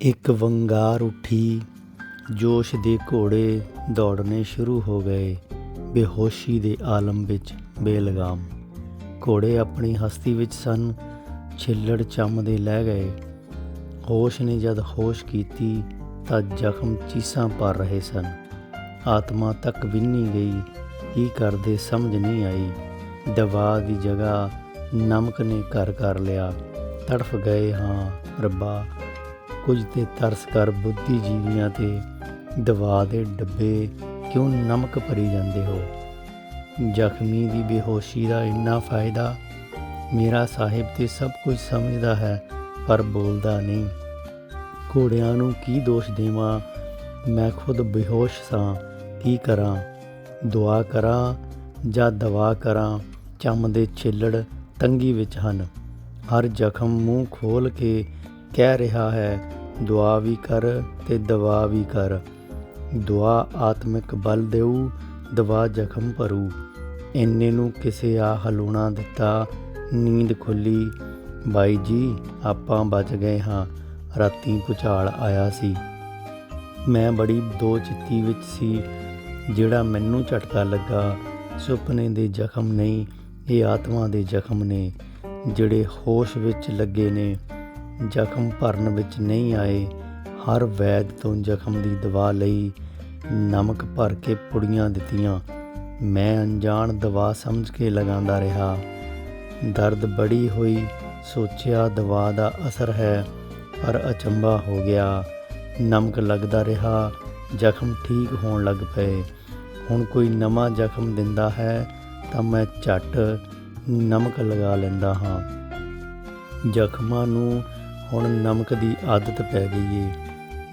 ਇੱਕ ਵੰਗਾਰ ਉੱਠੀ। ਜੋਸ਼ ਦੇ ਘੋੜੇ ਦੌੜਨੇ ਸ਼ੁਰੂ ਹੋ ਗਏ। ਬੇਹੋਸ਼ੀ ਦੇ ਆਲਮ ਵਿੱਚ ਬੇਲਗਾਮ। ਘੋੜੇ ਆਪਣੀ ਹਸਤੀ ਵਿੱਚ ਸਨ। ਛਿੱਲੜ ਚੰਮਦੇ ਲੈ ਗਏ। ਹੋਸ਼ ਨੇ ਜਦ ਹੋਸ਼ ਕੀਤੀ ਤਾਂ ਜ਼ਖਮ ਚੀਸਾਂ ਭਰ ਰਹੇ ਸਨ। ਆਤਮਾ ਤੱਕ ਵਿੰਨੀ ਗਈ। ਕੀ ਕਰਦੇ ਸਮਝ ਨਹੀਂ ਆਈ। ਦਵਾ ਦੀ ਜਗ੍ਹਾ ਨਮਕ ਨੇ ਘਰ ਕਰ ਲਿਆ। ਤੜਫ ਗਏ ਹਾਂ ਰੱਬਾ। ਕੁਝ ਤੇ ਤਰਸ ਕਰ ਬੁੱਧੀ ਜੀਵੀਆਂ ਤੇ ਦਵਾ ਦੇ ਡੱਬੇ ਕਿਉਂ ਨਮਕ ਭਰੀ ਜਾਂਦੇ ਹੋ? ਜ਼ਖਮੀ ਦੀ ਬੇਹੋਸ਼ੀ ਦਾ ਇੰਨਾ ਫਾਇਦਾ ਮੇਰਾ ਸਾਹਿਬ ਤੇ ਸਭ ਕੁਝ ਸਮਝਦਾ ਹੈ, ਪਰ ਬੋਲਦਾ ਨਹੀਂ। ਘੋੜਿਆਂ ਨੂੰ ਕੀ ਦੋਸ਼ ਦੇਵਾਂ? ਮੈਂ ਖੁਦ ਬੇਹੋਸ਼ ਸਾਂ, ਕੀ ਕਰਾਂ? ਦੁਆ ਕਰਾਂ ਜਾਂ ਦਵਾ ਕਰਾਂ? ਚੰਮ ਦੇ ਛਿੱਲੜ ਤੰਗੀ ਵਿੱਚ ਹਨ। ਹਰ ਜ਼ਖਮ ਮੂੰਹ ਖੋਲ ਕੇ ਕਹਿ ਰਿਹਾ ਹੈ, ਦੁਆ ਵੀ ਕਰ ਤੇ ਦਵਾ ਵੀ ਕਰ। ਦੁਆ ਆਤਮਿਕ ਬਲ ਦੇਊ, ਦਵਾ ਜ਼ਖਮ ਭਰੂ। ਇੰਨੇ ਨੂੰ ਕਿਸੇ ਆ ਹਲੂਣਾ ਦਿੱਤਾ, ਨੀਂਦ ਖੁੱਲੀ। ਬਾਈ ਜੀ, ਆਪਾਂ ਬਚ ਗਏ ਹਾਂ। ਰਾਤੀ ਭੁਚਾਲ ਆਇਆ ਸੀ। ਮੈਂ ਬੜੀ ਦੋ ਚਿੱਤੀ ਵਿੱਚ ਸੀ, ਜਿਹੜਾ ਮੈਨੂੰ ਝਟਕਾ ਲੱਗਾ। ਸੁਪਨੇ ਦੇ ਜ਼ਖਮ ਨਹੀਂ, ਇਹ ਆਤਮਾ ਦੇ ਜ਼ਖਮ ਨੇ, ਜਿਹੜੇ ਹੋਸ਼ ਵਿੱਚ ਲੱਗੇ ਨੇ। ਜ਼ਖਮ ਭਰਨ ਵਿੱਚ ਨਹੀਂ ਆਏ, ਹਰ ਵੈਦ ਤੋਂ ਜ਼ਖਮ ਦੀ ਦਵਾ ਲਈ ਨਮਕ ਭਰ ਕੇ ਪੁੜੀਆਂ ਦਿੱਤੀਆਂ। ਮੈਂ ਅਣਜਾਣ ਦਵਾ ਸਮਝ ਕੇ ਲਗਾਉਂਦਾ ਰਿਹਾ। ਦਰਦ ਬੜੀ ਹੋਈ, ਸੋਚਿਆ ਦਵਾ ਦਾ ਅਸਰ ਹੈ, ਪਰ ਅਚੰਭਾ ਹੋ ਗਿਆ। ਨਮਕ ਲੱਗਦਾ ਰਿਹਾ, ਜ਼ਖਮ ਠੀਕ ਹੋਣ ਲੱਗ ਪਏ। ਹੁਣ ਕੋਈ ਨਵਾਂ ਜ਼ਖਮ ਦਿੰਦਾ ਹੈ ਤਾਂ ਮੈਂ ਝੱਟ ਨਮਕ ਲਗਾ ਲੈਂਦਾ ਹਾਂ। ਜ਼ਖਮਾਂ ਨੂੰ ਹੁਣ ਨਮਕ ਦੀ ਆਦਤ ਪੈ ਗਈ ਏ।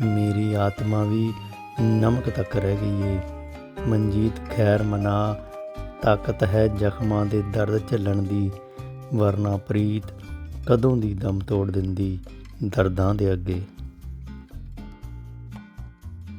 ਮੇਰੀ ਆਤਮਾ ਵੀ ਨਮਕ ਤੱਕ ਰਹਿ ਗਈ ਏ। ਮਨਜੀਤ ਖੈਰ ਮਨਾ, ਤਾਕਤ ਹੈ ਜ਼ਖਮਾਂ ਦੇ ਦਰਦ ਝੱਲਣ ਦੀ, ਵਰਨਾ ਪ੍ਰੀਤ ਕਦੋਂ ਦੀ ਦਮ ਤੋੜ ਦਿੰਦੀ ਦਰਦਾਂ ਦੇ ਅੱਗੇ।